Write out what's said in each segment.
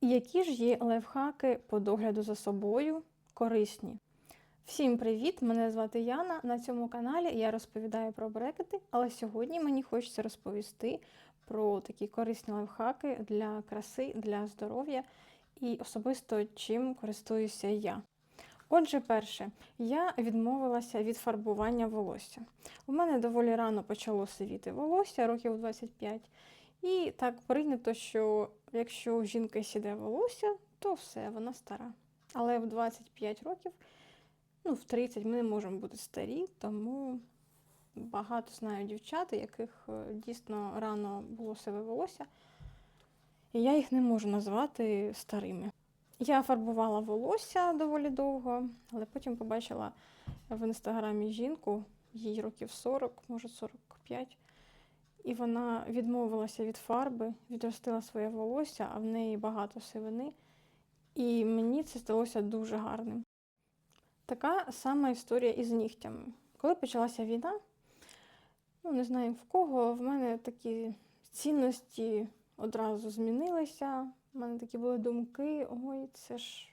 Які ж є лайфхаки по догляду за собою корисні? Всім привіт! Мене звати Яна. На цьому каналі я розповідаю про брекети, але сьогодні мені хочеться розповісти про такі корисні лайфхаки для краси, для здоров'я і особисто чим користуюся я. Отже, перше, я відмовилася від фарбування волосся. У мене доволі рано почало сивіти волосся, років 25. І так прийнято, що якщо у жінки сіде волосся, то все, вона стара. Але в 25 років, ну, в 30 ми не можемо бути старі, тому багато знаю дівчат, яких е, дійсно рано було сиве волосся. І я їх не можу назвати старими. Я фарбувала волосся доволі довго, але потім побачила в інстаграмі жінку, їй років 40, може 45. І вона відмовилася від фарби, відростила своє волосся, а в неї багато сивини. І мені це здалося дуже гарним. Така сама історія із нігтями. Коли почалася війна, ну не знаю в кого, в мене такі цінності одразу змінилися. У мене такі були думки: ой, це ж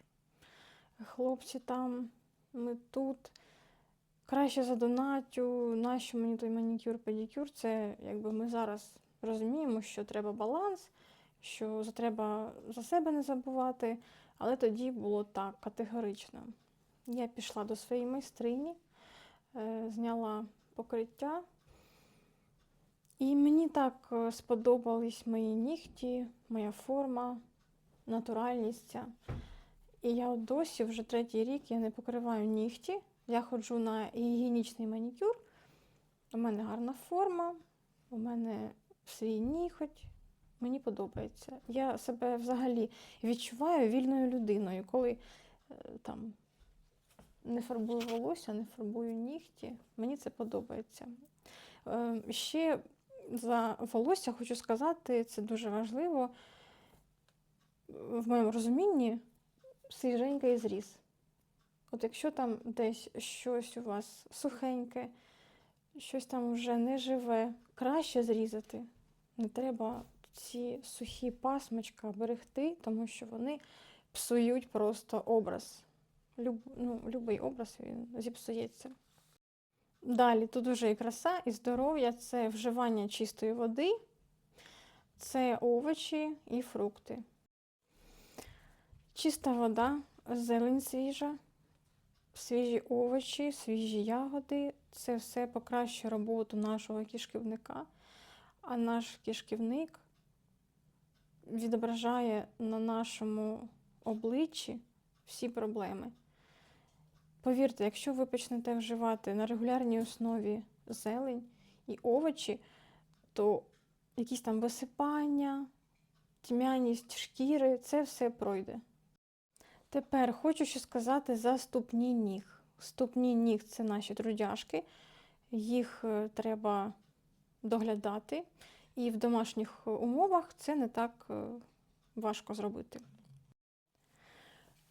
хлопці там, ми тут. Краще задонатю, нащо мені той манікюр, педикюр. Це якби ми зараз розуміємо, що треба баланс, що треба за себе не забувати. Але тоді було так категорично. Я пішла до своєї майстрині, е, зняла покриття, і мені так е, сподобались мої нігті, моя форма, натуральність. І я досі вже третій рік я не покриваю нігті. Я ходжу на гігієнічний манікюр. У мене гарна форма, у мене свій ніготь. Мені подобається. Я себе взагалі відчуваю вільною людиною, коли е, там не фарбую волосся, не фарбую нігті. Мені це подобається. Е, Ще за волосся хочу сказати, це дуже важливо. В моєму розумінні свіженький зріз. От якщо там десь щось у вас сухеньке, щось там вже не живе, краще зрізати. Не треба ці сухі пасмочка берегти, тому що вони псують просто образ. Люб, ну, Любий образ він зіпсується. Далі, тут вже і краса, і здоров'я це вживання чистої води, це овочі і фрукти. Чиста вода, зелень свіжа, свіжі овочі, свіжі ягоди це все покращує роботу нашого кишківника, а наш кишківник відображає на нашому обличчі всі проблеми. Повірте, якщо ви почнете вживати на регулярній основі зелень і овочі, то якісь там висипання, тьмяність шкіри це все пройде. Тепер хочу ще сказати за ступні ніг. Ступні ніг це наші трудяшки, їх е, треба доглядати, і в домашніх умовах це не так е, важко зробити.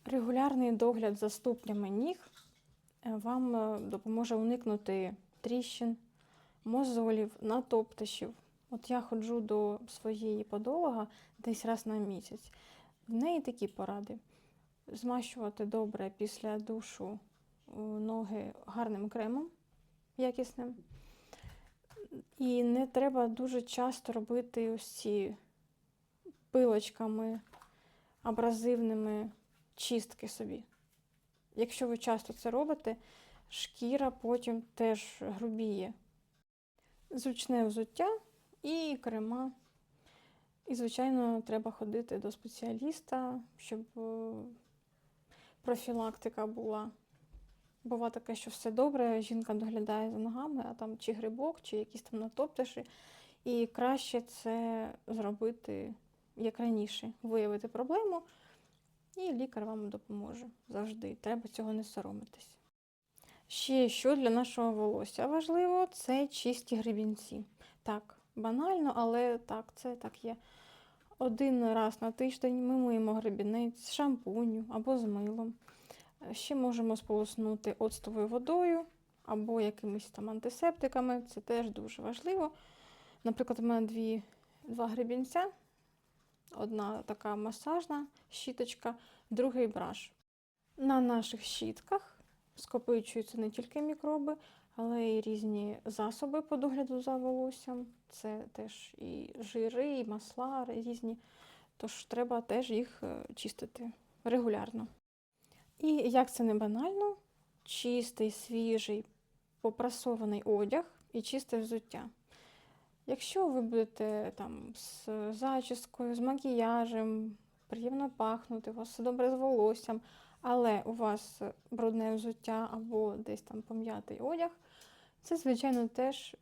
Регулярний догляд за ступнями ніг е, вам допоможе уникнути тріщин, мозолів, натоптишів. От я ходжу до своєї подолога десь раз на місяць. В неї такі поради змащувати добре після душу ноги гарним кремом якісним. І не треба дуже часто робити ось ці пилочками абразивними чистки собі. Якщо ви часто це робите, шкіра потім теж грубіє. Зручне взуття і крема. І, звичайно, треба ходити до спеціаліста, щоб профілактика була. Бува таке, що все добре, жінка доглядає за ногами, а там чи грибок, чи якісь там натоптиші. І краще це зробити як раніше, виявити проблему, і лікар вам допоможе завжди. Треба цього не соромитись. Ще що для нашого волосся важливо, це чисті гребінці. Так, банально, але так, це так є. Один раз на тиждень ми миємо гребінець з шампуню або з милом. Ще можемо сполоснути оцтовою водою або якимись там антисептиками. Це теж дуже важливо. Наприклад, у мене дві, два гребінця. одна така масажна щіточка, другий браш. На наших щітках скопичуються не тільки мікроби, але й різні засоби по догляду за волоссям. Це теж і жири, і масла різні. Тож треба теж їх е, чистити регулярно. І як це не банально, чистий, свіжий, попрасований одяг і чисте взуття. Якщо ви будете там з зачіскою, з макіяжем, приємно пахнути, у вас все добре з волоссям, але у вас брудне взуття або десь там пом'ятий одяг, це, звичайно, теж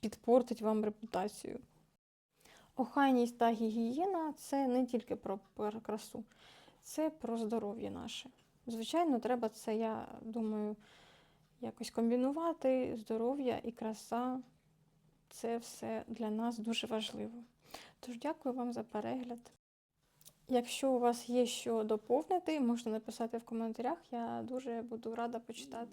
підпортить вам репутацію. Охайність та гігієна це не тільки про красу, це про здоров'я наше. Звичайно, треба це, я думаю, якось комбінувати. Здоров'я і краса це все для нас дуже важливо. Тож дякую вам за перегляд. Якщо у вас є що доповнити, можете написати в коментарях. Я дуже буду рада почитати.